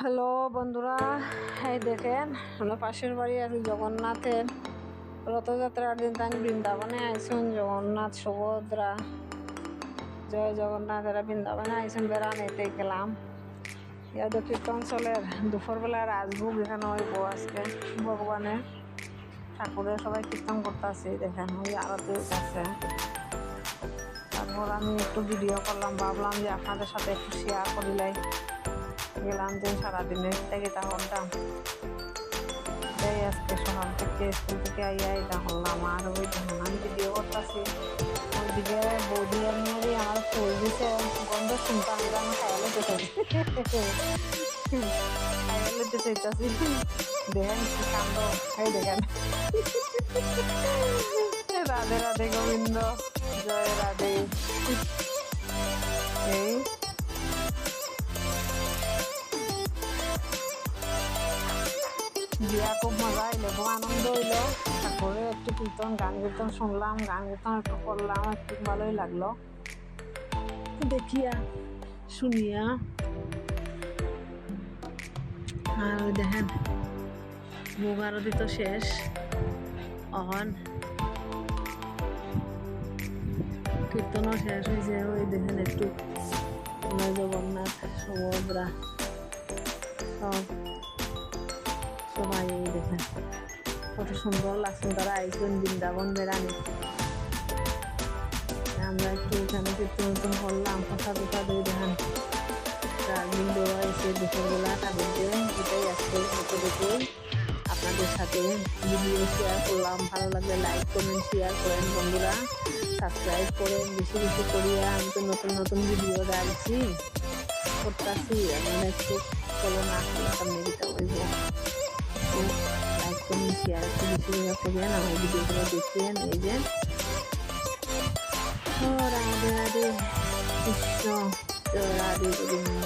Hello বন্ধুরা, এই দেখেন, আমরা পাশের বাড়ি আর জগন্নাথের রথযাত্রার দিন তাই বৃন্দাবনে আইসুন জগন্নাথ সুভদ্রা। জয় জগন্নাথ, এরা বৃন্দাবনে আইসুন বেড়ানিতে গেলাম। ইয়াদের কীর্তন চলের দুপুরবেলা রাজভোগ, এখানে ওই বউ আজকে ভগবানের ঠাকুরের সবাই কীর্তন করতেছে দেখেন, ওই আরতি আছে তারপর আমি একটু ভিডিও করলাম, ভাবলাম যে আপনাদের সাথে একটু শেয়ার করিলাই গেলাম যে সারাদিনের থেকে তা হলাম এই আজকে সকাল থেকে স্কুল থেকে আইয়া এটা আর ওই আমি ভিডিও করতেছি। ওইদিকে বৌদি এমনি আমার ফুল দিছে গন্ধ শুনতাম এটা আমি দেখেন দেখেন। রাধে রাধে গোবিন্দ, জয় রাধে। দিয়া খুব মজা হইল খুব আনন্দ হইল। তারপরে একটু কীর্তন, গান কীর্তন শুনলাম, গান কীর্তন একটু করলাম, একটু ভালোই লাগল। দেখিয়া শুনিয়া আর। দেখেন মুগ আরতি তো শেষ, অহন। কীর্তনও শেষ হয়েছে ওই দেখেন একটু। জগন্নাথ সুভদ্রা সব। সবাই দেখেন কত সুন্দর লাগছে তারা আইসেন বৃন্দাবন বেড়ানি। আমরা একটু এখানে কীর্তন করলাম, কথা কথা দিয়ে দেখেন। রাজবিন্দু এসে দুপুরবেলা তাদেরকে এটাই আজকে মতো দেখেই আপনাদের সাথে ভিডিও শেয়ার করলাম। ভালো লাগলে লাইক কমেন্ট শেয়ার করেন বন্ধুরা। সাবস্ক্রাইব করেন। বেশি বেশি করিয়া আমি তো নতুন নতুন ভিডিও ডালছি করতেছি এখন একটু চলো না সামনে দিতে কমেন্ট শেয়ার বেশি করিয়েন আমার ভিডিওগুলো দেখিয়েন এই যে ও রাধে রাধে কৃষ্ণ রাধে গোবিন্দ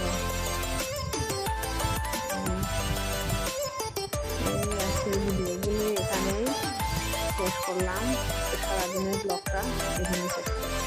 ভিডিওগুলি এখানেই শেষ করলাম সারাদিনের ব্লগটা এখানে শেষ করলাম